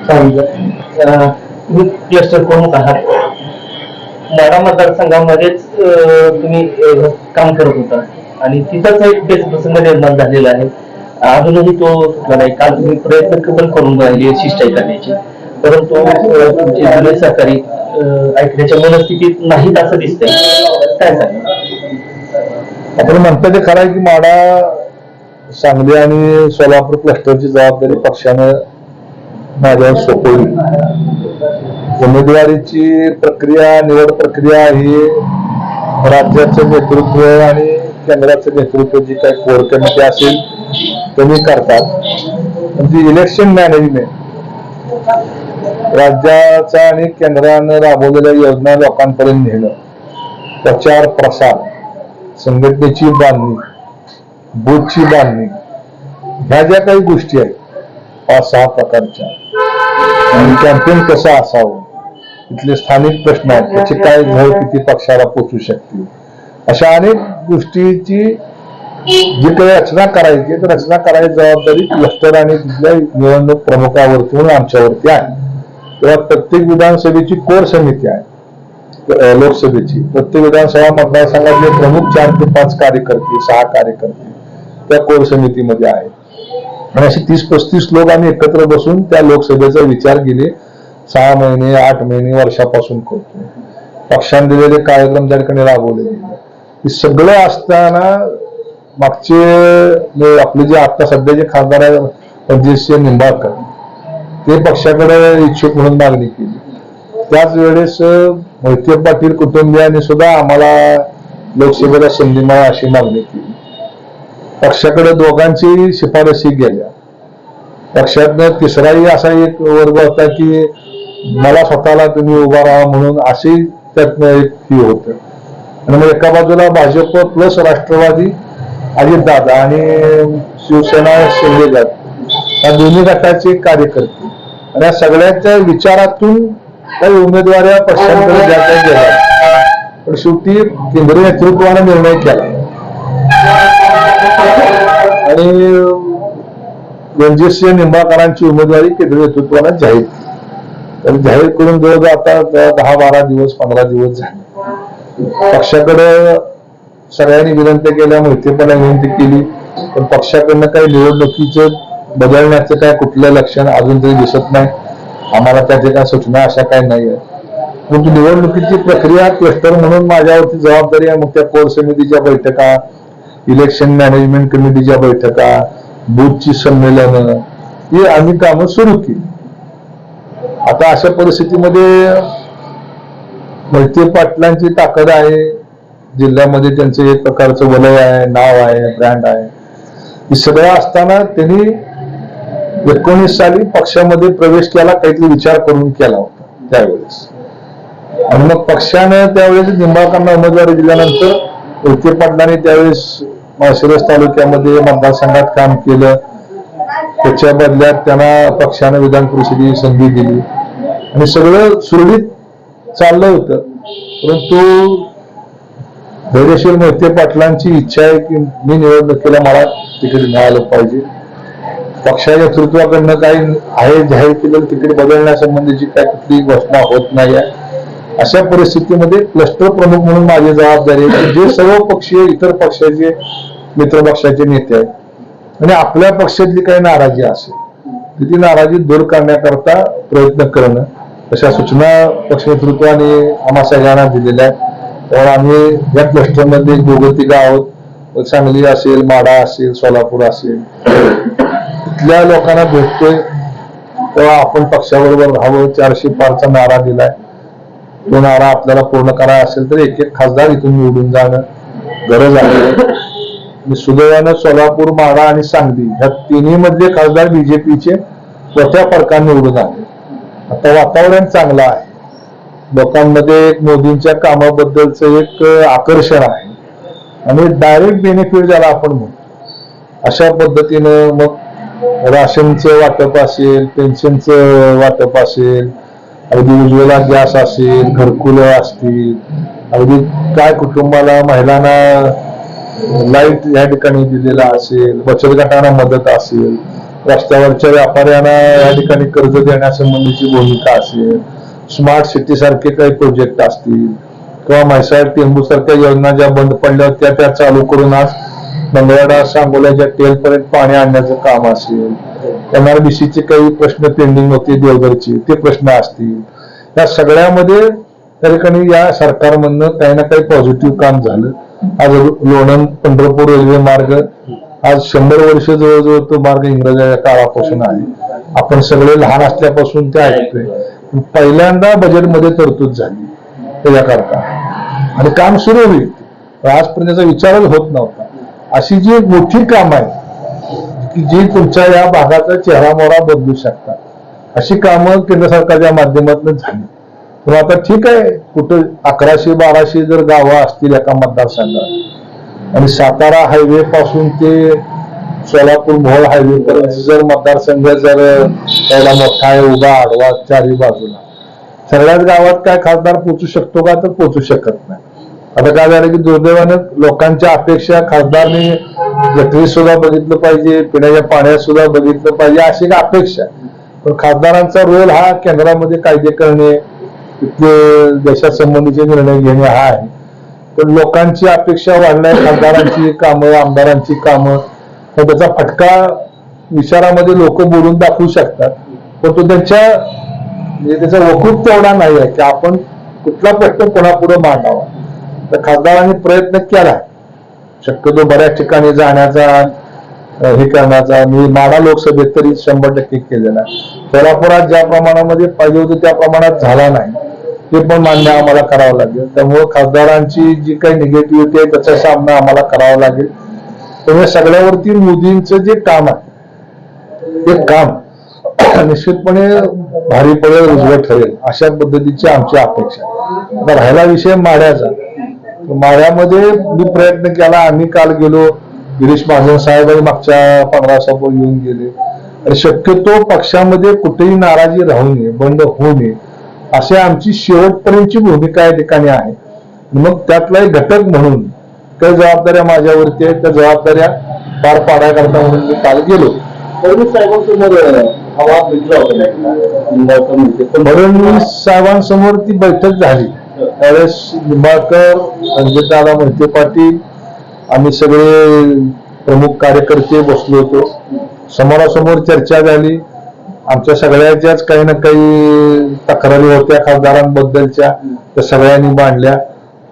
माझ्या मतदारसंघामध्ये क्लस्टर प्रमुख आहात. माडा मतदारसंघामध्येच तुम्ही काम करत होता. आणि तिथंच एक बेस प्रसंग निर्माण झालेला आहे. अजूनही तो नाही. काल तुम्ही प्रयत्न पण करून राहिले शिष्टाई करण्याची परंतु तुमचे जुने सहकारी ऐकण्याच्या मनस्थितीत नाहीत असं दिसतंय. काय सांगा आपण म्हणतो ते खरं आहे की माडा सांगली आणि सोलापूर क्लस्टरची जबाबदारी पक्षानं माझ्यावर सोपवली उमेदवारीची प्रक्रिया निवड प्रक्रिया ही राज्याचं नेतृत्व आणि केंद्राचं नेतृत्व जी काही कोर कमिटी असेल त्यांनी करतात. म्हणजे इलेक्शन मॅनेजमेंट राज्याचा आणि केंद्रानं राबवलेल्या योजना लोकांपर्यंत नेणं. प्रचार प्रसार. संघटनेची बांधणी. बूथची बांधणी. ह्या ज्या काही गोष्टी आहेत पाच सहा प्रकारच्या. आणि कॅम्पेन कसं असावं? इथले स्थानिक प्रश्न आहेत. त्याचे काय घळ किती पक्षाला पोचू शकतील अशा अनेक गोष्टीची जी काही रचना करायची तर रचना करायची जबाबदारी क्लस्टर आणि तिथल्या निवडणूक प्रमुखावरती म्हणून आमच्यावरती आहे. तेव्हा प्रत्येक विधानसभेची कोर समिती आहे. लोकसभेची. प्रत्येक विधानसभा मतदारसंघातले प्रमुख चार ते पाच कार्यकर्ते सहा कार्यकर्ते त्या कोर समितीमध्ये आहेत. आणि असे तीस पस्तीस लोक आम्ही एकत्र बसून त्या लोकसभेचा विचार गेले सहा महिने आठ महिने वर्षापासून करतो. पक्षाने दिलेले कार्यक्रम त्या ठिकाणी राबवले हे सगळं असताना मागचे आपले जे आता सध्याचे खासदार आहेत रणजितसिंह निंबाळकर ते पक्षाकडे इच्छुक म्हणून मागणी केली. त्याच वेळेस मोहिते पाटील कुटुंबियांनी सुद्धा आम्हाला लोकसभेला संधी मिळा अशी मागणी केली. पक्षाकडे दोघांची शिफारसी गेल्या पक्षातनं तिसराही असा एक वर्ग होता की मला स्वतःला तुम्ही उभा राहा म्हणून अशी त्यातनं एक ही होत. आणि मग एका बाजूला भाजप प्लस राष्ट्रवादी अजितदादा आणि शिवसेना शिंदे या दोन्ही गटाचे कार्यकर्ते. आणि या सगळ्यांच्या विचारातून काही उमेदवाऱ्या पक्षांकडे जाता गेल्या. पण शेवटी केंद्रीय नेतृत्वाने निर्णय केला. आणि रणजितसिंह निंबाळकरांची उमेदवारी केंद्रीय नेतृत्वाने जाहीर तर जाहीर करून जवळजवळ आता दहा बारा दिवस पंधरा दिवस झाले. पक्षाकडे सगळ्यांनी विनंती केल्या मोहितेपणा विनंती केली. पण पक्षाकडनं काही निवडणुकीचं बदलण्याचं काय कुठलं लक्षण अजून तरी दिसत नाही. आम्हाला त्याच्या काय सूचना अशा काही नाही आहे परंतु निवडणुकीची प्रक्रिया क्लस्टर म्हणून माझ्यावरती जबाबदारी आहे. मग त्या कोर समितीच्या बैठका इलेक्शन मॅनेजमेंट कमिटीच्या बैठका बूथची संमेलनं ही आम्ही कामं सुरू केली. आता अशा परिस्थितीमध्ये मोहिते पाटलांची ताकद आहे. जिल्ह्यामध्ये त्यांचं एक प्रकारचं वलय आहे नाव आहे ब्रँड आहे. हे सगळं असताना त्यांनी एकोणीस साली पक्षामध्ये प्रवेश केला काहीतरी विचार करून केला होता त्यावेळेस. आणि मग पक्षानं त्यावेळेस निंबाळकरांना उमेदवारी दिल्यानंतर मोहिते पाटलांनी त्यावेळेस माळशिरस तालुक्यामध्ये मतदारसंघात काम केलं त्याच्या बदल्यात त्यांना पक्षानं विधान परिषदेची संधी दिली. आणि सगळं सुरळीत चाललं होतं. परंतु धैर्यशील मोहिते पाटलांची इच्छा आहे की मी निवडणुकीला मला तिकीट मिळालं पाहिजे. पक्षाच्या नेतृत्वाकडनं काही आहे जाहीर केलेलं तिकीट बदलण्यासंबंधीची काय कुठलीही घोषणा होत नाही आहे. अशा परिस्थितीमध्ये क्लस्टर प्रमुख म्हणून माझी जबाबदारी आहे. की जे सर्व पक्षीय इतर पक्षाचे मित्र पक्षाचे नेते आहेत. आणि आपल्या पक्षातली काही नाराजी असेल ती नाराजी दूर करण्याकरता प्रयत्न करणं. अशा सूचना पक्ष नेतृत्वाने आम्हा सगळ्यांना दिलेल्या आहेत. त्यामुळे आम्ही या क्लस्टरमध्ये दोघं तिघं आहोत. सांगली असेल माडा असेल सोलापूर असेल तिथल्या लोकांना भेटतोय. तेव्हा आपण पक्षाबरोबर राहावं. चारशे पारचा नारा दिलाय. तो आपल्याला पूर्ण करायला असेल तर एक एक खासदार इथून निवडून जाणं गरज आहे. सुदैवानं सोलापूर माडा आणि सांगली ह्या तिन्ही मधले खासदार बीजेपीचे मोठ्या फरकाने निवडून आले. आता वातावरण चांगलं आहे. लोकांमध्ये एक मोदींच्या कामाबद्दलचं एक आकर्षण आहे. आणि डायरेक्ट बेनिफिट ज्याला आपण म्हणतो अशा पद्धतीनं मग राशनचं वाटप असेल पेन्शनचं वाटप असेल अगदी उज्ज्वला गॅस असेल घरकुलं असतील अगदी काय कुटुंबाला महिलांना लाइट या ठिकाणी दिलेला असेल बचत गटांना मदत असेल रस्त्यावरच्या व्यापाऱ्यांना या ठिकाणी कर्ज देण्यासंबंधीची भूमिका असेल स्मार्ट सिटी सारखे काही प्रोजेक्ट असतील किंवा म्हैसाळ टेंबू सारख्या योजना ज्या बंद पडल्या होत्या त्या चालू करून आज मंगळवाडा सांगोल्याच्या टेल पर्यंत पाणी आणण्याचं काम असेल. एमआरबीसीचे काही प्रश्न पेंडिंग होते देवघरचे ते प्रश्न असतील. या सगळ्यामध्ये त्या ठिकाणी या सरकारमधनं काही ना काही पॉझिटिव्ह काम झालं. आज लोणंद पंढरपूर रेल्वे मार्ग आज शंभर वर्ष जवळजवळ तो मार्ग इंग्रजाच्या काळापासून आहे. आपण सगळे लहान असल्यापासून ते ऐकतोय. पहिल्यांदा बजेटमध्ये तरतूद झाली. त्याच्याकरता. आणि काम सुरू होईल. पण आजपर्यंत विचारच होत नव्हता. अशी जी मोठी काम आहे की जी तुमच्या या भागाचा चेहरा मोहरा बदलू शकतात. अशी कामं केंद्र सरकारच्या माध्यमातून झाली. पण आता ठीक आहे कुठं अकराशे बाराशे जर गावं असतील एका मतदारसंघात आणि सातारा हायवे पासून ते सोलापूर मोहोळ हायवे पर्यंत जर मतदारसंघ जर त्याला मोठा आहे उभा आडवा चारही बाजूला सगळ्याच गावात काय खासदार पोचू शकतो का? तर पोचू शकत नाही. आता काय झालं की दुर्दैवानं लोकांच्या अपेक्षा खासदारने जत्रेत सुद्धा बघितलं पाहिजे पिण्याच्या पाण्यात सुद्धा बघितलं पाहिजे अशी एक अपेक्षा. पण खासदारांचा रोल हा केंद्रामध्ये कायदे करणे तिथले देशासंबंधीचे निर्णय घेणे हा आहे. पण लोकांची अपेक्षा वाढणार खासदारांची कामं आमदारांची कामं तर त्याचा फटका विचारामध्ये लोक बोलून दाखवू शकतात. पण तो त्यांच्या म्हणजे त्याचा वकृत तेवढा नाही आहे की आपण कुठला प्रश्न कोणापुढे मांडावा. तर खासदारांनी प्रयत्न केला. शक्यतो बऱ्याच ठिकाणी जाण्याचा हे करण्याचा मी माडा लोकसभेत तरी शंभर टक्के केलेला आहे. ज्या प्रमाणामध्ये पाहिजे होतं त्या प्रमाणात झाला नाही. ते पण मान्य आम्हाला करावं लागेल. त्यामुळे खासदारांची जी काही निगेटिव्हिटी आहे त्याचा सामना आम्हाला करावा लागेल. त्यामुळे सगळ्यावरती मोदींचं जे काम आहे ते काम निश्चितपणे भारी पडेल उजवं ठरेल अशा पद्धतीची आमची अपेक्षा आता राहिला विषय माड्याचा. तर माड्यामध्ये मी प्रयत्न केला आम्ही काल गेलो गिरीश महाजन साहेबही मागच्या पंधरा दिवसापूर्वी येऊन गेले. आणि शक्यतो पक्षामध्ये कुठेही नाराजी राहू नये बंद होऊ नये अशी आमची शेवटपर्यंतची भूमिका या ठिकाणी आहे. मग त्यातला एक घटक म्हणून काही जबाबदाऱ्या माझ्यावरती आहेत त्या जबाबदाऱ्या पार पाडायकरता म्हणून मी काल गेलो. साहेबांसमोर. पण फडणवीस साहेबांसमोर ती बैठक झाली. त्यावेळेस निंबाळकर रणजितदादा मोहिते पाटील आम्ही सगळे प्रमुख कार्यकर्ते बसलो होतो. समोरासमोर चर्चा झाली. आमच्या सगळ्याच्याच काही ना काही तक्रारी होत्या खासदारांबद्दलच्या त्या सगळ्यांनी मांडल्या.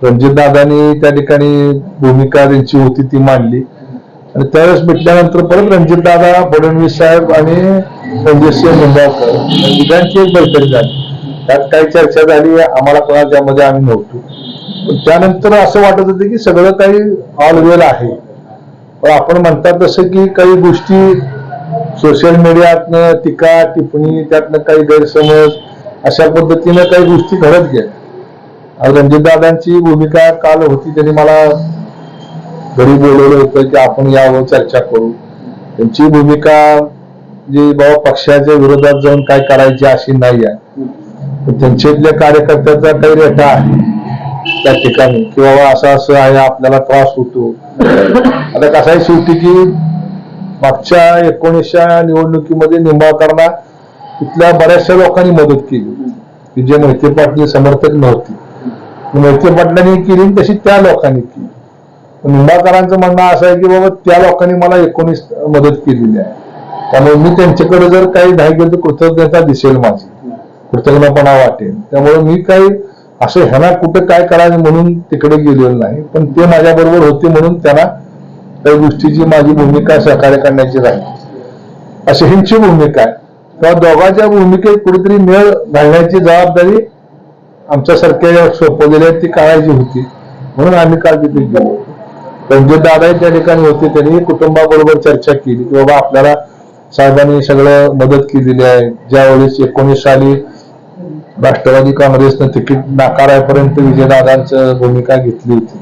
रणजितदादांनी त्या ठिकाणी भूमिका त्यांची होती ती मांडली. आणि त्यावेळेस भेटल्यानंतर परत रणजितदादा फडणवीस साहेब आणि रणजितसिंह निंबाळकर तिघांची एक बैठक झाली. त्यात काही चर्चा झाली आम्हाला कोणाला त्यामध्ये आम्ही नव्हतो. पण त्यानंतर असं वाटत होतं की सगळं काही ऑल वेल आहे. पण आपण म्हणतात तसं की काही गोष्टी सोशल मीडियातनं टीका टिप्पणी त्यातनं काही गैरसमज अशा पद्धतीनं काही गोष्टी घडत गेल्या. रणजितदादांची भूमिका काल होती त्यांनी मला घरी बोलवलं होतं की आपण यावर चर्चा करू. त्यांची भूमिका जी बाबा पक्षाच्या विरोधात जाऊन काय करायची अशी नाही आहे. त्यांच्यातल्या कार्यकर्त्याचा काही रेटा आहे. त्या ठिकाणी. की बाबा असं असं आहे आपल्याला त्रास होतो. आता कसं आहे शेवटी की मागच्या एकोणीसच्या निवडणुकीमध्ये निंबाळकरांना तिथल्या बऱ्याचशा लोकांनी मदत केली. की जे मोहिते पाटील समर्थक नव्हती. ती मोहिते पाटलांनी केली तशी त्या लोकांनी केली. निंबाळकरांचं म्हणणं असं आहे की बाबा त्या लोकांनी मला एकोणीस मदत केलेली आहे. त्यामुळे मी त्यांच्याकडे जर काही नाही गेलं तर कृतज्ञता दिसेल माझी. कृतज्ञपणा वाटेल त्यामुळे मी काही असं ह्यांना कुठं काय करायचं म्हणून तिकडे गेलेलो नाही पण ते माझ्याबरोबर होते म्हणून त्यांना काही गोष्टीची माझी भूमिका सहकार्य करण्याची राहील. अशी ह्यांची भूमिका आहे. तेव्हा दोघांच्या भूमिकेत कुठेतरी मेळ घालण्याची जबाबदारी आमच्यासारख्या सोपवलेल्या ती काळाची होती. म्हणून आम्ही काल तिथे गेलो पण जे दादा त्या ठिकाणी होते त्यांनी कुटुंबाबरोबर चर्चा केली की बाबा आपल्याला साहेबांनी सगळं मदत केलेली आहे. ज्यावेळेस एकोणीस साली राष्ट्रवादी काँग्रेसनं तिकीट नाकारायपर्यंत विजयदादांचं भूमिका घेतली होती.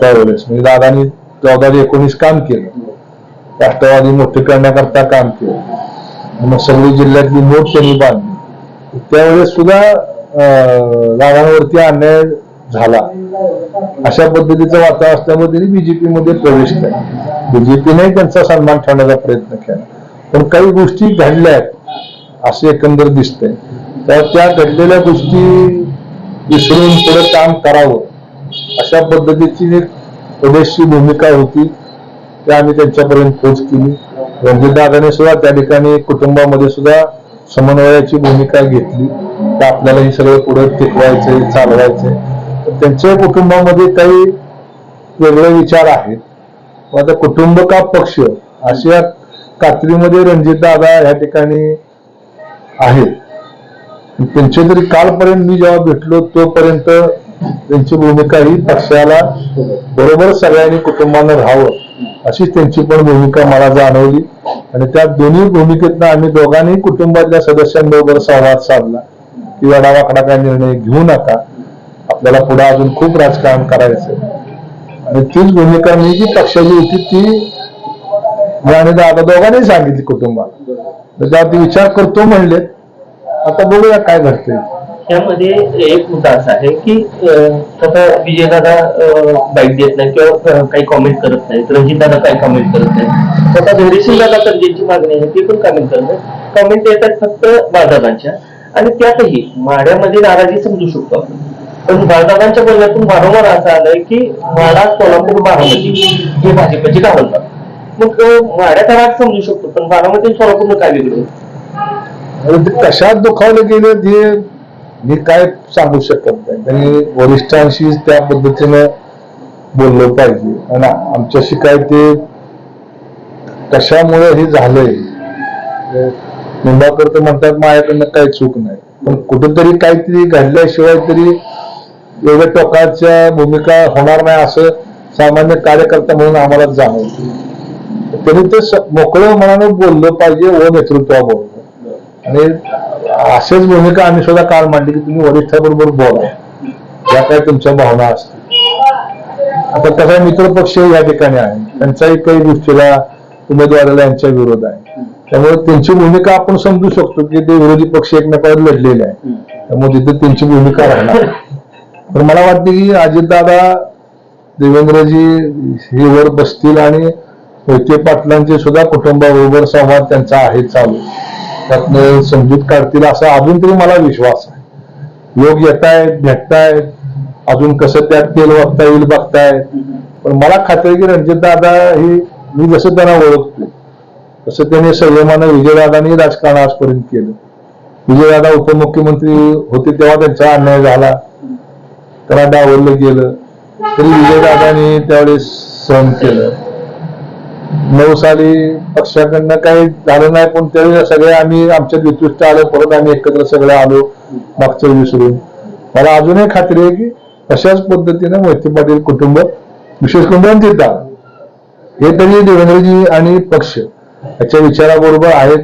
त्यावेळेस. म्हणजे दादानी चौदा ते एकोणीस काम केलं. राष्ट्रवादी मोठे करण्याकरता काम केलं. मग सगळी जिल्ह्यातली नोट त्यांनी बांधली. त्यावेळेस सुद्धा अं, दादांवरती अन्याय झाला. अशा पद्धतीचं वातावरण असल्यामुळे त्यांनी बीजेपी मध्ये प्रवेश केला. बीजेपीने त्यांचा सन्मान ठेवण्याचा प्रयत्न केला. पण काही गोष्टी घडल्या आहेत असे एकंदर दिसतंय. तर त्या घडलेल्या गोष्टी विसरून पुढे काम करावं. अशा पद्धतीची एक भूमिका होती. ते आम्ही त्यांच्यापर्यंत पोच केली. रणजितदादाने सुद्धा त्या ठिकाणी कुटुंबामध्ये सुद्धा समन्वयाची भूमिका घेतली. तर आपल्याला हे सगळं पुढे टिकवायचंय चालवायचंय. तर त्यांच्या कुटुंबामध्ये काही वेगळे विचार आहेत. मग आता कुटुंब का पक्ष? अशा कात्रीमध्ये रणजितदादा या ठिकाणी आहेत. त्यांचे तरी कालपर्यंत मी जेव्हा भेटलो तोपर्यंत त्यांची भूमिका ही पक्षाला बरोबर सगळ्यांनी कुटुंबानं राहावं अशीच त्यांची पण भूमिका मला जाणवली. आणि त्या दोन्ही भूमिकेतनं आम्ही दोघांनी कुटुंबातल्या सदस्यांबरोबर संवाद साधला की वडावाकडा काय निर्णय घेऊ नका आपल्याला पुढे अजून खूप राजकारण करायचं आणि तीच भूमिका मी जी पक्षाची होती ती मी आणि दादा दोघांनी सांगितली कुटुंबाला. म्हणजे तर जेव्हा विचार करतो म्हणले आता बघूया काय घडतंय. त्यामध्ये एक मुद्दा असा आहे की तसं विजयदादा बाईट देत नाही किंवा काही कॉमेंट करत नाही. रणजितदादा काही कॉमेंट करत नाही? स्वतः धैर्यशील दादा तर ज्यांची मागणी आहे ती पण कॉमेंट करत नाही. कॉमेंट येतात फक्त बाळदादांच्या. आणि त्यातही माड्यामध्ये नाराजी समजू शकतो आपण. पण बाळदादांच्या बोलण्यातून वारंवार असं आलंय की माडा सोलापूर बारामती हे भाजपची घालतात मग माड्याचा राग समजू शकतो पण बारामती सोलापूर सोलापूरनं काय वेगळं? ते कशात दुखावले गेलं हे मी काय सांगू शकत नाही. त्यांनी वरिष्ठांशी त्या पद्धतीनं बोललं पाहिजे. आणि आमच्याशी काय ते कशामुळे हे झालंय? निंबाकर तर म्हणतात माझ्याकडनं काही चूक नाही. पण कुठेतरी काहीतरी घडल्याशिवाय तरी एवढ्या टोकाच्या भूमिका होणार नाही असं सामान्य कार्यकर्ता म्हणून आम्हाला जाणवतं. त्यांनी ते मोकळं मनानं बोललं पाहिजे व नेतृत्वाबरोबर. आणि अशाच भूमिका आम्ही सुद्धा काल मांडली की तुम्ही वरिष्ठाबरोबर बोला. ज्या काय तुमच्या भावना असतील. आता तसा मित्र पक्ष या ठिकाणी आहे. त्यांचाही काही गोष्टीला उमेदवाराला यांच्या विरोध आहे. त्यामुळे त्यांची भूमिका आपण समजू शकतो की ते विरोधी पक्ष एकमेकावर लढलेले आहे त्यामुळे तिथे त्यांची भूमिका राहणार. पण मला वाटते की अजितदादा देवेंद्रजी हे वर बसतील आणि मोहिते पाटलांचे सुद्धा कुटुंबाबरोबर संवाद त्यांचा आहे चालू. त्यातनं समजूत काढतील असा अजून तरी मला विश्वास आहे. लोक येत आहेत भेटतायत अजून कसं त्यात तेल वागता येईल बघतायत. पण मला खात्री आहे की रणजितदादा ही मी जसं त्यांना ओळखतो तसं त्यांनी संयमानं विजयदादांनी राजकारण आजपर्यंत केलं. विजयदादा उपमुख्यमंत्री होते तेव्हा त्यांचा अन्याय झाला. त्यांना डावरलं गेलं. तरी विजयदादांनी त्यावेळेस सहन केलं. नऊ साली पक्षाकडनं काही झालं नाही पण त्यावेळी सगळे आम्ही आमच्या नेतृत्व आलो परत आम्ही एकत्र सगळे आलो मागचं विसरून मला अजूनही खात्री आहे की अशाच पद्धतीने मोहिते पाटील कुटुंब विशेष करून रणजितदादा हे तरी देवेंद्रजी आणि पक्ष याच्या विचाराबरोबर आहेत.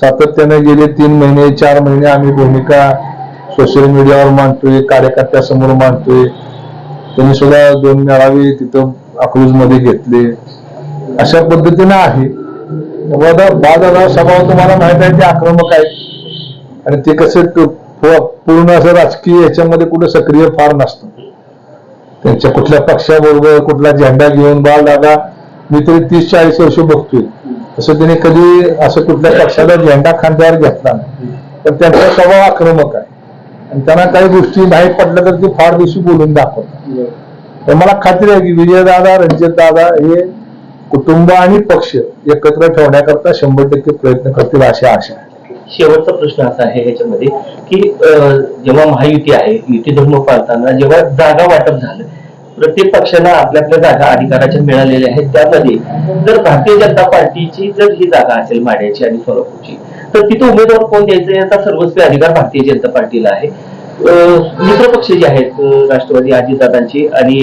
सातत्याने गेले तीन महिने चार महिने आम्ही भूमिका सोशल मीडियावर मांडतोय कार्यकर्त्यासमोर मांडतोय. त्यांनी सुद्धा दोन मेळावे तिथं अकलूजमध्ये घेतले. अशा पद्धतीनं आहे. त्यामुळे आता बाजारा स्वभाव तुम्हाला माहीत आहे ते आक्रमक आहे आणि ते कसे पूर्ण असं राजकीय याच्यामध्ये कुठे सक्रिय फार नसतं. त्यांच्या कुठल्या पक्षाबरोबर कुठला झेंडा घेऊन बाल दादा मी तरी तीस चाळीस वर्ष बघतोय. असं त्याने कधी असं कुठल्या पक्षाला झेंडा खांद्यावर घेतला नाही. तर त्यांचा स्वभाव आक्रमक आहे. आणि त्यांना काही गोष्टी नाही पडल्या तर ते फार दिवशी बोलून दाखवतात. तर मला खात्री आहे की विजयदादा रणजितदादा हे कुटुंब आणि पक्ष एकत्र ठेवण्याकरता शंभर टक्के प्रयत्न करतील अशी आशा आहे. शेवटचा प्रश्न असा आहे याच्यामध्ये की जेव्हा महायुती आहे युती धर्म पाळताना जेव्हा जागा वाटप झालं प्रत्येक पक्षाला आपल्या आपल्या जागा अधिकाराच्या मिळालेल्या आहेत त्यामध्ये जर भारतीय जनता पार्टीची जर ही जागा असेल माड्याची आणि सोलापूरची तर तिथे उमेदवार कोण द्यायचे याचा सर्वस्वी अधिकार भारतीय जनता पार्टीला आहे. अं, मित्र पक्ष जे आहेत राष्ट्रवादी अजितदादांची आणि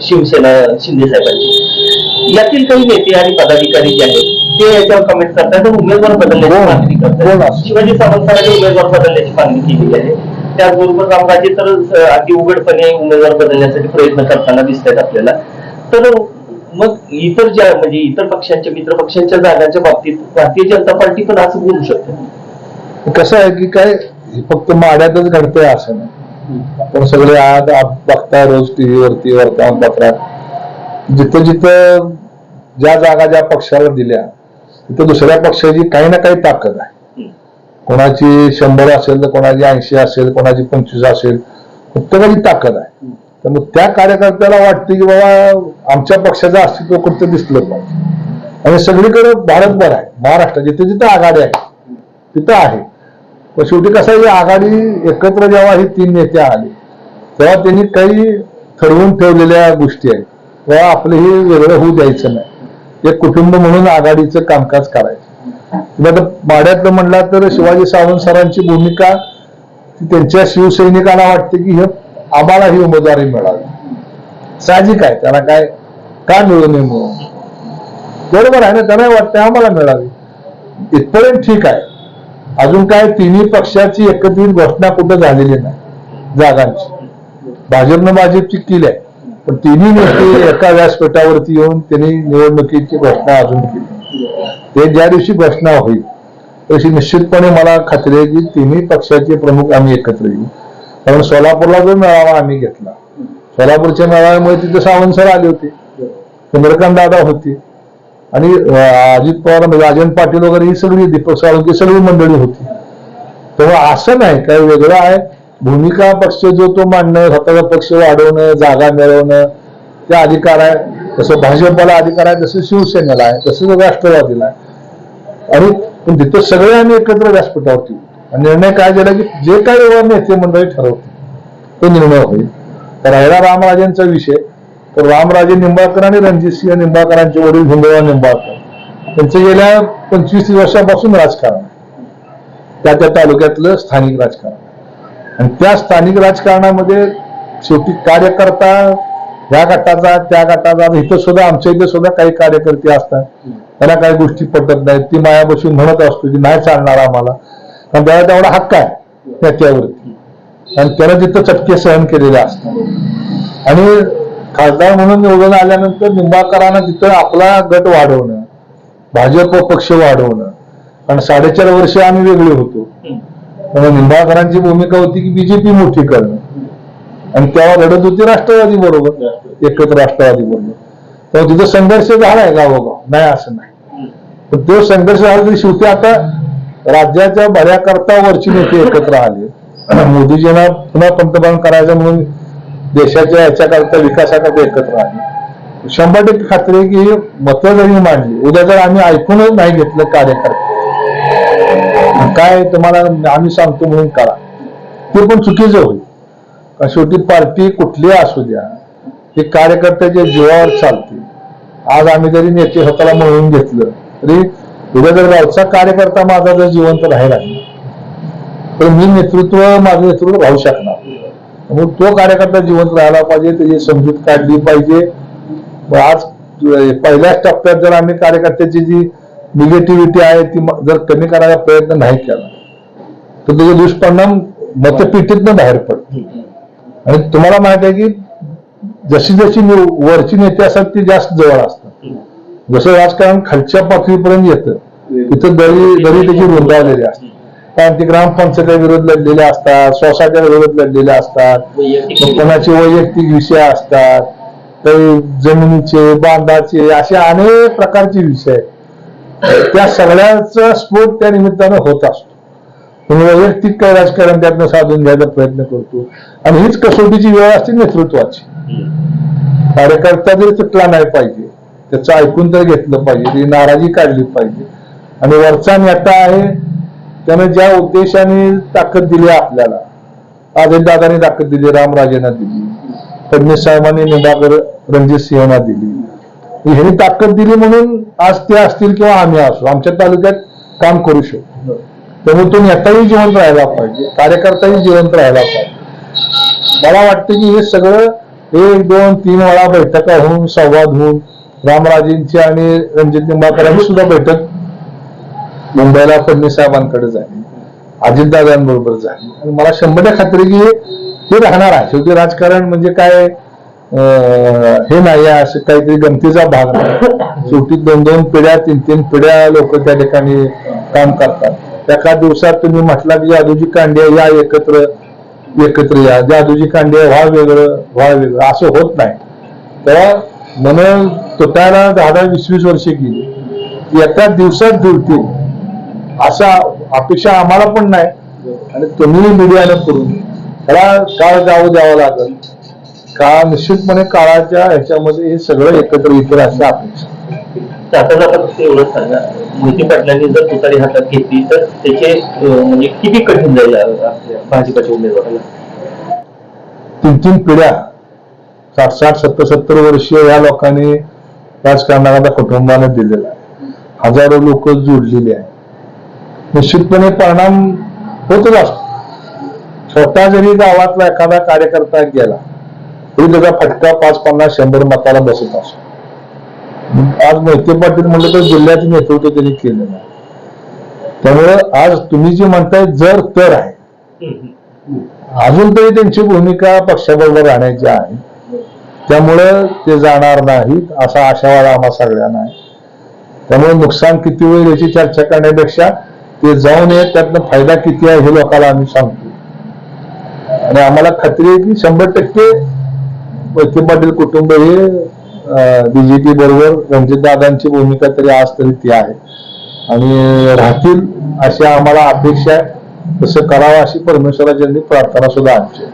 शिवसेना शिंदे साहेबांची यातील काही नेते आणि पदाधिकारी जे आहेत ते याच्यावर कमेंट करतात. तर उमेदवार बदलण्याची? मागणी करतात? शिवाजी सावंत सरांनी उमेदवार बदलण्याची मागणी केलेली आहे. त्याचबरोबर रामराजे तर अगदी उघडपणे उमेदवार बदलण्यासाठी प्रयत्न करताना दिसत आहेत आपल्याला. तर मग इतर ज्या म्हणजे इतर पक्षांच्या मित्र पक्षांच्या जागांच्या बाबतीत भारतीय जनता पार्टी पण असं बोलू शकते. कसं आहे की काय फक्त माड्यातच घडतंय असं नाही. आपण सगळे आज बघताय रोज टीव्हीवरती वर्तमानपत्रात. जिथं जिथं ज्या जागा ज्या पक्षाला दिल्या तिथं दुसऱ्या पक्षाची काही ना काही ताकद आहे. कोणाची शंभर असेल तर कोणाची ऐंशी असेल कोणाची पंचवीस असेल प्रत्येकाची ताकद आहे. तर मग त्या कार्यकर्त्याला वाटते की बाबा आमच्या पक्षाचं अस्तित्व कुठं दिसलं पाहिजे आणि सगळीकडे भारतभर आहे. महाराष्ट्र जिथे जिथं आघाडी आहे तिथं आहे. पण शेवटी कसं आहे ही आघाडी एकत्र जेव्हा ही तीन नेते आले तेव्हा त्यांनी काही ठरवून ठेवलेल्या गोष्टी आहेत. तेव्हा आपलं हे वेगळं होऊ द्यायचं नाही. एक कुटुंब म्हणून आघाडीचं कामकाज करायचं. आता माड्यातलं म्हणला तर शिवाजी सावंत सरांची भूमिका त्यांच्या शिवसैनिकांना वाटते की हे आम्हाला ही उमेदवारी मिळावी साहजिक आहे त्याला काय का मिळू नये म्हणून. बरोबर आहे ना त्यांना वाटतं आम्हाला मिळावी इथपर्यंत ठीक आहे. अजून काय तिन्ही पक्षाची एकत्रित घोषणा कुठं झालेली नाही जागांची. भाजपनं भाजपची केली आहे. पण तिन्ही नेते एका व्यासपीठावरती येऊन त्यांनी निवडणुकीची घोषणा अजून केली. ते ज्या दिवशी घोषणा होईल तशी निश्चितपणे मला खात्री आहे की तिन्ही पक्षाचे प्रमुख आम्ही एकत्र येऊ. कारण सोलापूरला जो मेळावा आम्ही घेतला सोलापूरच्या मेळाव्यामुळे तिथे सावंत सर आले होते चंद्रकांत दादा होते आणि अजित पवार म्हणजे राजन पाटील वगैरे ही सगळी दीपक साळुंके सगळी मंडळी होती. तेव्हा असं नाही काय वेगळं आहे भूमिका पक्ष जो तो मांडणं स्वतःचा पक्ष वाढवणं जागा मिळवणं ते अधिकार आहे. तसं भाजपला अधिकार आहे तसं शिवसेनेला आहे तसं राष्ट्रवादीला आहे. आणि पण तिथं सगळे आम्ही एकत्र व्यासपीठावरती आणि निर्णय काय झाला की जे काय नेते मंडळी ठरवते तो निर्णय होईल. तर राहिला रामराजेंचा विषय. तर रामराजे निंबाळकर आणि रणजितसिंह निंबाळकरांचे वडील हिंदुराव निंबाळकर. त्यांचं गेल्या पंचवीस वर्षापासून राजकारण त्या त्या तालुक्यातलं स्थानिक राजकारण. आणि त्या स्थानिक राजकारणामध्ये शेवटी कार्यकर्ता ह्या गटाचा त्या गटाचा इथं सुद्धा आमच्या इथे सुद्धा काही कार्यकर्ते असतात. त्याला काही गोष्टी पटत नाहीत. ती माया बसून म्हणत असतो की नाही चालणार आम्हाला. कारण त्याला तेवढा हक्क आहे त्याच्यावरती. आणि त्यानं तिथं चटके सहन केलेले असतात. आणि खासदार म्हणून निवडून आल्यानंतर निंबाळकरांना तिथं आपला गट वाढवणं भाजप पक्ष वाढवणं. कारण साडेचार वर्ष आम्ही वेगळे होतो. त्यामुळे निंबाळकरांची भूमिका होती की बीजेपी मोठी करणं. आणि तेव्हा लढत होती राष्ट्रवादी बरोबर एकत्र राष्ट्रवादी बरोबर. तेव्हा तिथं संघर्ष झालाय गावोगाव. नाही असं नाही. पण तो संघर्ष झाला तरी शेवटी आता राज्याच्या बऱ्याकरता वरची नेते एकत्र आले. मोदीजींना पुन्हा पंतप्रधान करायचं म्हणून देशाच्या याच्याकरता विकासाकरता एकत्र आले. शंभर टक्के खात्री की मतं जरी मांडली उद्या जर आम्ही ऐकूनच नाही घेतलं कार्यकर्ते. काय तुम्हाला आम्ही सांगतो म्हणून करा. ते पण चुकीचं होईल. कारण शेवटी पार्टी कुठली असू द्या हे कार्यकर्त्याच्या जीवावर चालते आज आम्ही जरी नेते स्वतःला म्हणून घेतलं तरी उद्या जर गावचा कार्यकर्ता माझा जर जिवंत राहिला तर मी नेतृत्व माझं नेतृत्व राहू शकणार म्हणून तो कार्यकर्ता जिवंत राहायला पाहिजे त्याची समजूत काढली पाहिजे. आज पहिल्याच टप्प्यात जर आम्ही कार्यकर्त्याची जी निगेटिव्हिटी आहे ती जर कमी करायचा प्रयत्न नाही केला तर त्याचे दुष्परिणाम मतपेटीतनं बाहेर पडतील आणि तुम्हाला माहीत आहे की जशी जशी वरची नेते असतात ती जास्त जवळ असतात. जसं राजकारण खालच्या पातळीपर्यंत येतं तिथं दरी दरी त्याची रुंदावलेली असते. कारण ते ग्रामपंचायतीच्या विरोध लढलेले असतात सोसायटीच्या विरोध लढलेले असतात. कोणाचे वैयक्तिक विषय असतात काही जमिनीचे बांधाचे असे अनेक प्रकारचे विषय त्या सगळ्याचा स्फोट त्या निमित्तानं होत असतो. पण वैयक्तिक काही राजकारण त्यातनं साधून घ्यायचा प्रयत्न करतो. आणि हीच कसोटीची वेळ असते नेतृत्वाची. कार्यकर्ता जरी तुटला नाही पाहिजे त्याचं ऐकून तर घेतलं पाहिजे ती नाराजी काढली पाहिजे. आणि वरचा नेता आहे त्यानं ज्या उद्देशाने ताकद दिली आपल्याला दादांनी ताकद दिली रामराजेंना दिली फडणवीस साहेबांनी निंबाकर रणजित सिंहना दिली ह्यांनी ताकद दिली म्हणून आज ते असतील किंवा आम्ही असू. आमच्या तालुक्यात काम करू शकतो त्यामुळे तो नेताही जिवंत राहायला पाहिजे. कार्यकर्ताही जिवंत राहायला पाहिजे. मला वाटतं की हे सगळं एक दोन तीन वेळा बैठका होऊन संवाद होऊन रामराजेंची आणि रणजित निंबाळकरांची सुद्धा बैठक मुंबईला फडणवीस साहेबांकडे झाली. अजितदादांबरोबर झाली. आणि मला शंभर खात्री की हे राहणार आहे. शेवटी राजकारण म्हणजे काय? हे नाही असे असं काहीतरी गमतीचा भाग नाही. शेवटी दोन दोन पिढ्या तीन तीन पिढ्या लोक त्या ठिकाणी काम करतात. एका दिवसात तुम्ही म्हटला की जादूजी कांडे या एकत्र एकत्र या. जादूजी कांडे व्हा वेगळं व्हा वेगळं. असं होत नाही. तेव्हा म्हणून तुटायला दहा दहा वीस वीस वर्षे गेली. एका दिवसात जुळतील असा अपेक्षा आम्हाला पण नाही. आणि तुम्ही मीडियाला करून. त्याला काळ जाऊ द्यावा लागेल. काळ निश्चितपणे काळाच्या ह्याच्यामध्ये हे सगळं एकत्र येतील अशी अपेक्षा. जाता फक्त एवढंच सांगा. मोहिते पाटलांनी जर तुतारी हातात घेतली तर त्याचे म्हणजे किती कठीण जाईल भाजपाच्या उमेदवाराला? तीन तीन पिढ्या साठ साठ सत्तर सत्तर वर्ष या लोकांनी राजकारणाला कुटुंबाने दिलेला आहे. हजारो लोक जोडलेली आहे निश्चितपणे परिणाम होतच असतो. छोटा जरी गावातला एखादा कार्यकर्ता गेला तरी त्याचा फटका पाच पन्नास शंभर मताला बसत असतो. आज मोहिते पाटील म्हणलं तर जिल्ह्याचं नेतृत्व त्यांनी केलेलं आहे त्यामुळं आज तुम्ही जे म्हणताय जर तर आहे. अजून तरी त्यांची भूमिका पक्षाबरोबर राहण्याची आहे. त्यामुळं ते जाणार नाहीत असा आशावाद आम्हा सगळ्यांना आहे. त्यामुळे नुकसान किती होईल याची चर्चा करण्यापेक्षा ते जाऊन येत त्यातनं फायदा किती आहे हे लोकांना आम्ही सांगतो. आणि आम्हाला खात्री आहे की शंभर टक्के मोहिते पाटील कुटुंब हे बीजेपी बरोबर रणजित दादांची भूमिका तरी आज तरी ती आहे. आणि राहतील अशी आम्हाला अपेक्षा आहे. तसं करावं अशी परमेश्वराच्यांनी प्रार्थना सुद्धा आमची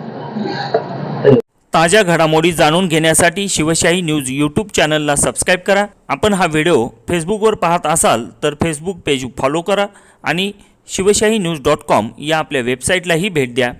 ताज्या घडामोडी जाणून घेण्यासाठी शिवशाही न्यूज यूट्यूब चॅनलला सबस्क्राईब करा. आपण हा व्हिडिओ फेसबुकवर पाहत असाल तर फेसबुक पेज फॉलो करा आणि शिवशाही न्यूज डॉट कॉम या आपल्या वेबसाईटलाही भेट द्या.